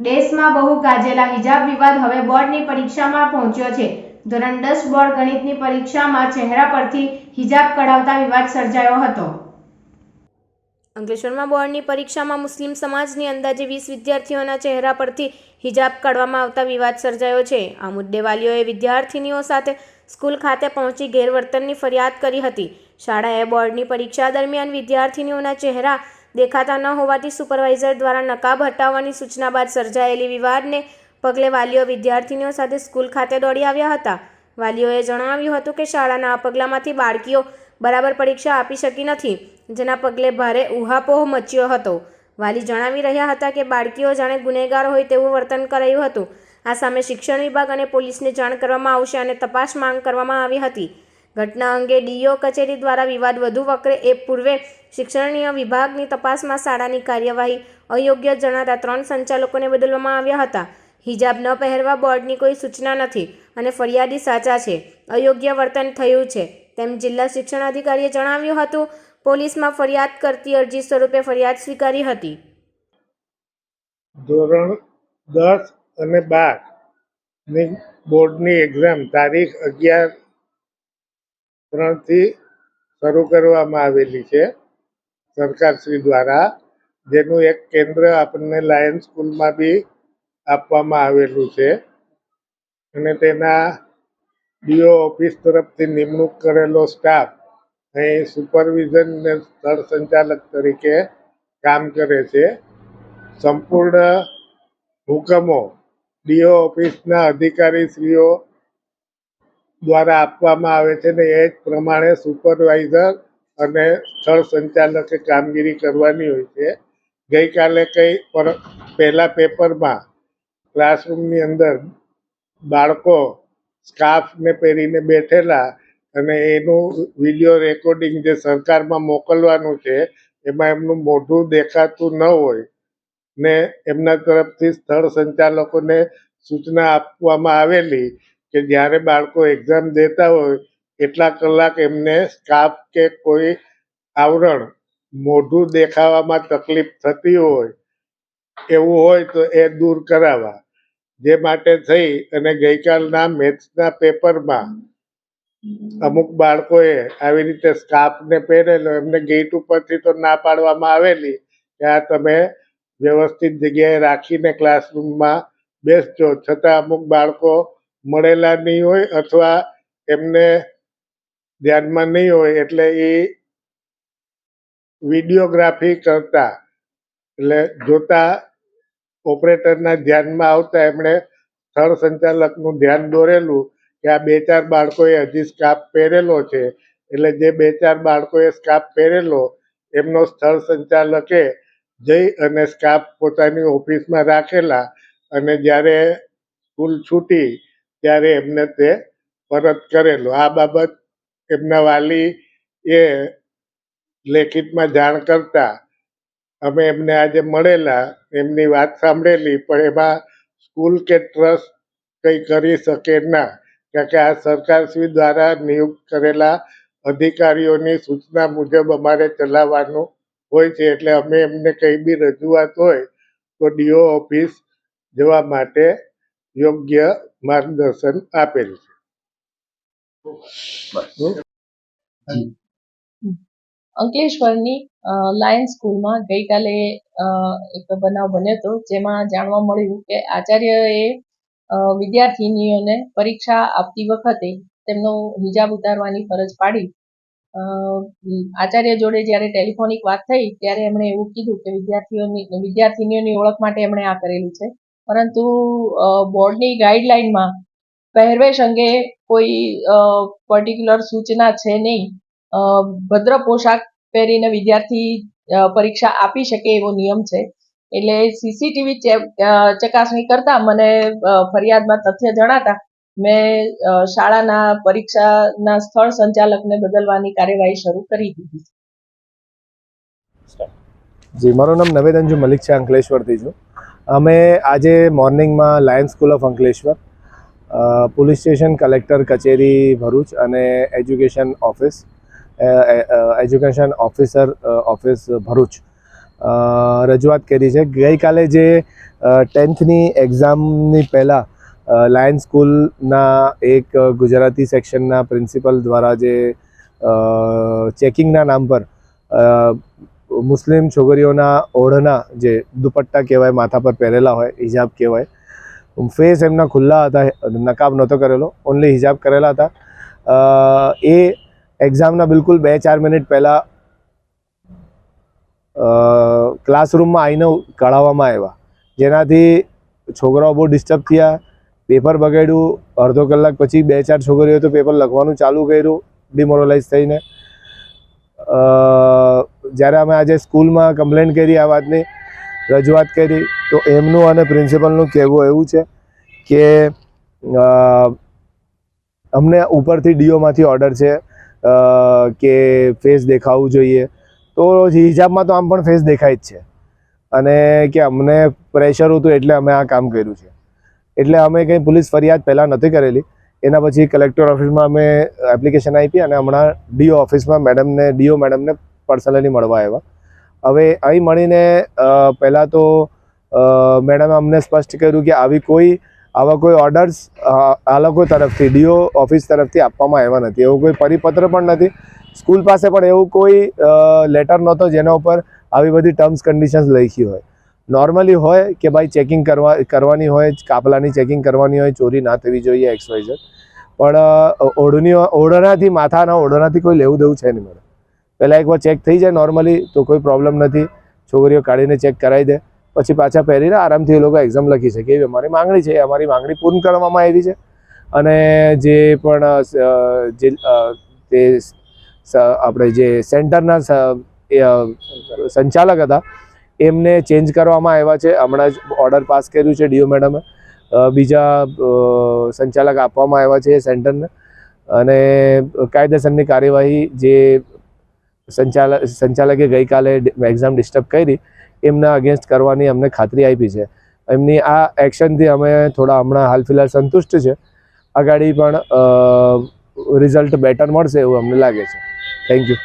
દેશમાં બહુ ગાજેલા હિજાબ વિવાદ હવે બોર્ડની પરીક્ષામાં પહોંચ્યો છે. ધોરણ દસ બોર્ડ ગણિતની પરીક્ષામાં ચહેરા પરથી હિજાબ કઢાવતા વિવાદ સર્જાયો હતો. અંકલેશ્વરમાં બોર્ડની પરીક્ષામાં મુસ્લિમ સમાજની અંદાજે વીસ વિદ્યાર્થીઓના ચહેરા પરથી હિજાબ કાઢવામાં આવતા વિવાદ સર્જાયો છે. આ મુદ્દે વાલીઓએ વિદ્યાર્થીનીઓ સાથે સ્કૂલ ખાતે પહોંચી ગેરવર્તનની ફરિયાદ કરી હતી. શાળાએ બોર્ડની પરીક્ષા દરમિયાન વિદ્યાર્થીનીઓના ચહેરા દેખાતા ન હોવાથી સુપરવાઇઝર દ્વારા નકાબ હટાવવાની સૂચના બાદ સર્જાયેલી વિવાદને પગલે વાલીઓ વિદ્યાર્થીનીઓ સાથે સ્કૂલ ખાતે દોડી આવ્યા હતા. વાલીઓએ જણાવ્યું હતું કે શાળાના આ પગલામાંથી બાળકીઓ બરાબર પરીક્ષા આપી શકી નથી, જેના પગલે ભારે ઉહાપોહ મચ્યો હતો. વાલી જણાવી રહ્યા હતા કે બાળકીઓ જાણે ગુનેગાર હોય તેવું વર્તન કરાયું હતું. આ સામે શિક્ષણ વિભાગ અને પોલીસને જાણ કરવામાં આવશે અને તપાસ માંગ કરવામાં આવી હતી. ઘટના અંગે ડીઓ કચેરી દ્વારા વિવાદ વધુ વકરે એ પૂર્વે શિક્ષણીય વિભાગની તપાસમાં શાળાની કાર્યવાહી અયોગ્ય જણાતા ત્રણ સંચાલકોને બદલવામાં આવ્યા હતા. હિજાબ ન પહેરવા બોર્ડની કોઈ સૂચના નથી અને ફરિયાદી સાચા છે. અયોગ્ય વર્તન થયું છે. તેમ જિલ્લા શિક્ષણાધિકારીએ જણાવ્યું હતું, પોલીસમાં ફરિયાદ કરતી અરજી સ્વરૂપે ફરિયાદ સ્વીકારી હતી. ધોરણ દસ અને બારની બોર્ડની એક્ઝામ તારીખ અગિયાર ત્રણથી શરૂ કરવામાં આવેલી છે સરકારશ્રી દ્વારા, જેનું એક કેન્દ્ર આપણને લાયન સ્કૂલમાં બી આપવામાં આવેલું છે. અને તેના ડીઓ ઓફિસ તરફથી નિમણૂક કરેલો સ્ટાફ અહીં સુપરવિઝન ને સ્થળ સંચાલક તરીકે કામ કરે છે. સંપૂર્ણ હુકમો ડીઓ ઓફિસના અધિકારીશ્રીઓ દ્વારા આપવામાં આવે છે ને એ જ પ્રમાણે સુપરવાઇઝર અને સ્થળ સંચાલકે કામગીરી કરવાની હોય છે. ગઈકાલે કંઈ પર, પહેલાં પેપરમાં ક્લાસરૂમની અંદર બાળકો સ્કાર્ફને પહેરીને બેઠેલા અને એનું વીડિયો રેકોર્ડિંગ જે સરકારમાં મોકલવાનું છે, એમાં એમનું મોઢું દેખાતું ન હોય ને એમના તરફથી સ્થળ સંચાલકોને સૂચના આપવામાં આવેલી કે જ્યારે બાળકો એક્ઝામ દેતા હોય, એટલા કલાક એમને સ્કાર્ફ કે કોઈ આવરણ મોઢું દેખાવામાં તકલીફ થતી હોય, એવું હોય તો એ દૂર કરાવવા. જે માટે થઈ અને ગઈકાલના મેથ્સના પેપરમાં અમુક બાળકોએ આવી રીતે સ્કાર્ફને પહેરેલો, એમને ગેટ ઉપરથી તો ના પાડવામાં આવેલી કે આ તમે વ્યવસ્થિત જગ્યાએ રાખીને ક્લાસરૂમમાં બેસજો. છતાં અમુક બાળકો મળેલા નહીં હોય અથવા એમને ધ્યાનમાં નહીં હોય એટલે એ વિડીયોગ્રાફી કરતા, એટલે જોતા ઓપરેટરના ધ્યાનમાં આવતા એમણે સ્થળ સંચાલકનું ધ્યાન દોરેલું કે આ બે ચાર બાળકોએ હજી સ્કાર્ફ પહેરેલો છે. એટલે જે બે ચાર બાળકોએ સ્કાર્ફ પહેરેલો, એમનો સ્થળ સંચાલકે જઈ અને સ્કાર્ફ પોતાની ઓફિસમાં રાખેલા અને જ્યારે સ્કૂલ છૂટી ત્યારે એમને તે પરત કરેલું. આ બાબત એમના વાલી એ લેખિતમાં જાણ કરતા અમે એમને આજે મળેલા, એમની વાત સાંભળેલી, પણ એમાં સ્કૂલ કે ટ્રસ્ટ કંઈ કરી શકે ના, કારણ કે આ સરકારશ્રી દ્વારા નિયુક્ત કરેલા અધિકારીઓની સૂચના મુજબ અમારે ચલાવવાનું હોય છે. એટલે અમે એમને કંઈ બી રજૂઆત હોય તો ડીઓ ઓફિસ જવા માટે યોગ્ય માર્ગદર્શન આપેલ છે. અંકલેશ્વરની લાયન્સ લાયન સ્કૂલમાં ગઈકાલે અ, એક બનાવ બન્યો હતો જેમાં જાણવા મળ્યું કે આચાર્યએ વિદ્યાર્થિનીઓને પરીક્ષા આપતી વખતે તેમનો હિજાબ ઉતારવાની ફરજ પાડી. અ, આચાર્ય જોડે જ્યારે ટેલિફોનિક વાત થઈ ત્યારે એમણે એવું કીધું કે વિદ્યાર્થીઓની વિદ્યાર્થિનીઓની ઓળખ માટે એમણે આ કરેલું છે. પરંતુ બોર્ડની ગાઈડલાઇનમાં પહેરવેશ અંગે કોઈ પર્ટિક્યુલર સૂચના છે નહીં. ભદ્ર પોશાક પહેરીને વિદ્યાર્થી પરીક્ષા આપી શકે એવો નિયમ છે. એટલે સીસીટીવી ચકાસણી કરતા મને ફરિયાદમાં તથ્ય જણાતા મેં શાળાના પરીક્ષાના સ્થળ સંચાલકને બદલવાની કાર્યવાહી શરૂ કરી દીધી. જી, મારું નામ નવેદ અંજુ મલિક છે, અંકલેશ્વરથી છું. અમે આજે મોર્નિંગમાં lion school of Ankleshwar police station collector કચેરી ભરૂચ અને education office education officer office Bharuch રજૂઆત કરી છે. ગઈકાલે જે ટેન્થની એક્ઝામની પહેલાં લાયન્સ સ્કૂલના એક ગુજરાતી સેક્શનના પ્રિન્સિપલ દ્વારા જે ચેકિંગના નામ પર મુસ્લિમ છોકરીઓના ઓઢના જે દુપટ્ટા કહેવાય, માથા પર પહેરેલા હોય, હિજાબ કહેવાય ફેસ એમના ખુલ્લા હતા, નકાબ નહોતો કરેલો ઓનલી હિજાબ કરેલા હતા. એ એક્ઝામના બિલકુલ બે ચાર મિનિટ પહેલાં ક્લાસરૂમમાં આવીને કઢાવવામાં આવ્યા. જેનાથી છોકરાઓ બહુ ડિસ્ટર્બ થયા. પેપર બગાડ્યું. અડધો કલાક પછી બે ચાર છોકરીઓ તો પેપર લખવાનું ચાલુ કર્યું ડિમોરલાઇઝ થઈને. જ્યારે અમે આજે સ્કૂલમાં કમ્પ્લેન કરી આ વાતની, રજૂઆત કરી, તો એમનું અને પ્રિન્સિપલનું કહેવું એવું છે કે અમને ઉપરથી ડીઓમાંથી ઓર્ડર છે કે ફેસ દેખાવું જોઈએ. તો હિજાબમાં તો આમ પણ ફેસ દેખાય જ છે. અને કે અમને પ્રેશર હતું એટલે અમે આ કામ કર્યું છે. એટલે અમે કંઈ પોલીસ ફરિયાદ પહેલાં નથી કરેલી. એના પછી કલેક્ટર ઓફિસમાં અમે એપ્લિકેશન આપી અને હમણાં ડીઓ ઓફિસમાં મેડમને ડીઓ મેડમને પર્સનલી મળવા આવ્યા. હવે અહીં મળીને પહેલાં તો મેડમે અમને સ્પષ્ટ કર્યું કે આવી કોઈ, આવા કોઈ ઓર્ડર્સ આ લોકો તરફથી ડીઓ ઓફિસ તરફથી આપવામાં આવ્યા નથી. એવો કોઈ પરિપત્ર પણ નથી. સ્કૂલ પાસે પણ એવું કોઈ લેટર નહોતો જેના ઉપર આવી બધી ટર્મ્સ કન્ડિશન્સ લખી હોય. નોર્મલી હોય કે ભાઈ ચેકિંગ કરવા, કરવાની હોય, કાપલાની ચેકિંગ કરવાની હોય, ચોરી ના થવી જોઈએ એક્સવાઇઝર પણ ઓઢની ઓઢણી, ઓઢણાથી, માથાના ઓઢણાથી કોઈ લેવું દેવું છે નહીં મેડમ પહેલાં એકવાર ચેક થઈ જાય નોર્મલી તો કોઈ પ્રોબ્લેમ નથી. છોકરીઓ કાઢીને ચેક કરાવી દે. પછી પાછા પહેરીને આરામથી એ લોકો એક્ઝામ લખી શકે. એવી અમારી માંગણી છે. અમારી માંગણી પૂર્ણ કરવામાં આવી છે. અને જે પણ જે તે આપણે જે સેન્ટરના સંચાલક હતા એમને ચેન્જ કરવામાં આવ્યા છે. હમણાં જ ઓર્ડર પાસ કર્યું છે ડીઓ મેડમે બીજા સંચાલક આપવામાં આવ્યા છે સેન્ટરને. અને કાયદેસરની કાર્યવાહી જે સંચાલક સંચાલકે ગઈકાલે એક્ઝામ ડિસ્ટર્બ કરી, એમના અગેન્સ્ટ કરવાની અમને ખાતરી આપી છે. એમની આ એક્શનથી અમે થોડા હમણાં હાલ ફિલહાલ સંતુષ્ટ છે. આગાડી પણ રિઝલ્ટ બેટર મળશે એવું અમને લાગે છે. Thank you